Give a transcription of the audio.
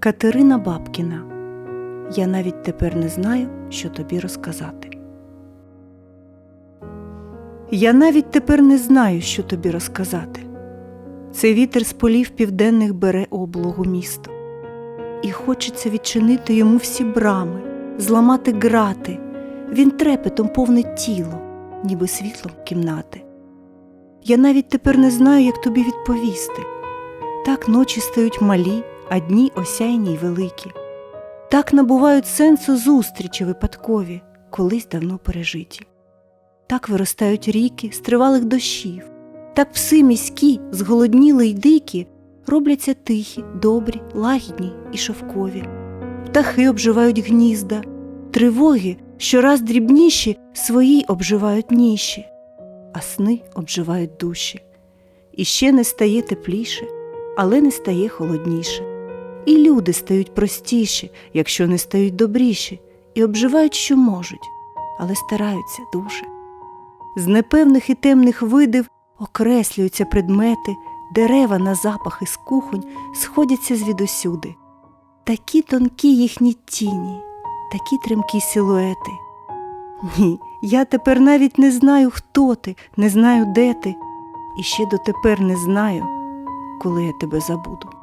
Катерина Бабкіна. Я навіть тепер не знаю, що тобі розказати. Я навіть тепер не знаю, що тобі розказати. Цей вітер з полів південних бере облогу місто. І хочеться відчинити йому всі брами, зламати грати. Він трепетом повнить тіло, ніби світлом кімнати. Я навіть тепер не знаю, як тобі відповісти. Так ночі стають малі, а дні осяйні й великі. Так набувають сенсу зустрічі випадкові, колись давно пережиті. Так виростають ріки з тривалих дощів, так пси міські, зголодніли й дикі, робляться тихі, добрі, лагідні і шовкові. Птахи обживають гнізда, тривоги щораз дрібніші свої обживають ніші, а сни обживають душі. І ще не стає тепліше, але не стає холодніше. І люди стають простіші, якщо не стають добріші, і обживають, що можуть, але стараються дуже. З непевних і темних видів окреслюються предмети, дерева на запахи з кухонь сходяться звідусюди. Такі тонкі їхні тіні, такі тремкі силуети. Ні, я тепер навіть не знаю, хто ти, не знаю, де ти, і ще дотепер не знаю, коли я тебе забуду.